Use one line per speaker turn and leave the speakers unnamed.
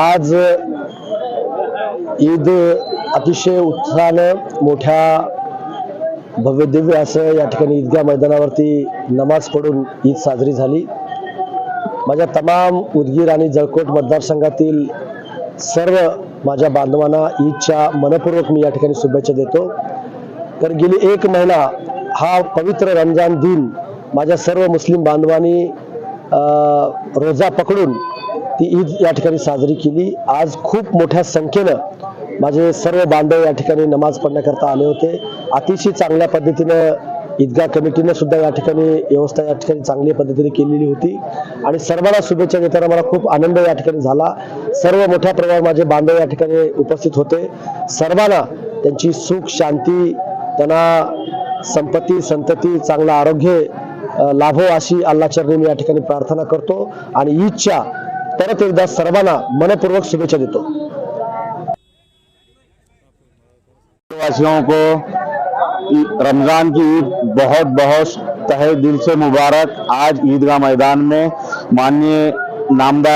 आज ईद अतिशय उत्साहानं मोठ्या भव्य दिव्य असं या ठिकाणी ईदगाह मैदानावरती नमाज पडून ईद साजरी झाली. माझ्या तमाम उदगीर आणि जळकोट मतदारसंघातील सर्व माझ्या बांधवांना ईदच्या मनपूर्वक मी या ठिकाणी शुभेच्छा देतो. कारण गेली एक महिना हा पवित्र रमजान दिन माझ्या सर्व मुस्लिम बांधवांनी रोजा पकडून ती ईद या ठिकाणी साजरी केली. आज खूप मोठ्या संख्येनं माझे सर्व बांधव या ठिकाणी नमाज पडण्याकरता आले होते. अतिशय चांगल्या पद्धतीनं ईदगाह कमिटीनं सुद्धा या ठिकाणी व्यवस्था या ठिकाणी चांगल्या पद्धतीने केलेली होती. आणि सर्वांना शुभेच्छा देताना मला खूप आनंद या ठिकाणी झाला. सर्व मोठ्या प्रमाणात माझे बांधव या ठिकाणी उपस्थित होते. सर्वांना त्यांची सुख शांती त्यांना संपत्ती संतती चांगलं आरोग्य लाभो अशी अल्ला चरणी मी या ठिकाणी प्रार्थना करतो आणि ईदच्या परत एकदा सर्वांना मनपूर्वक शुभेच्छा देतो.
वासियों को रमजान की ईद बहुत बहुत तहे दिल से मुबारक। आज ईदगाह मैदान में माननीय नामदार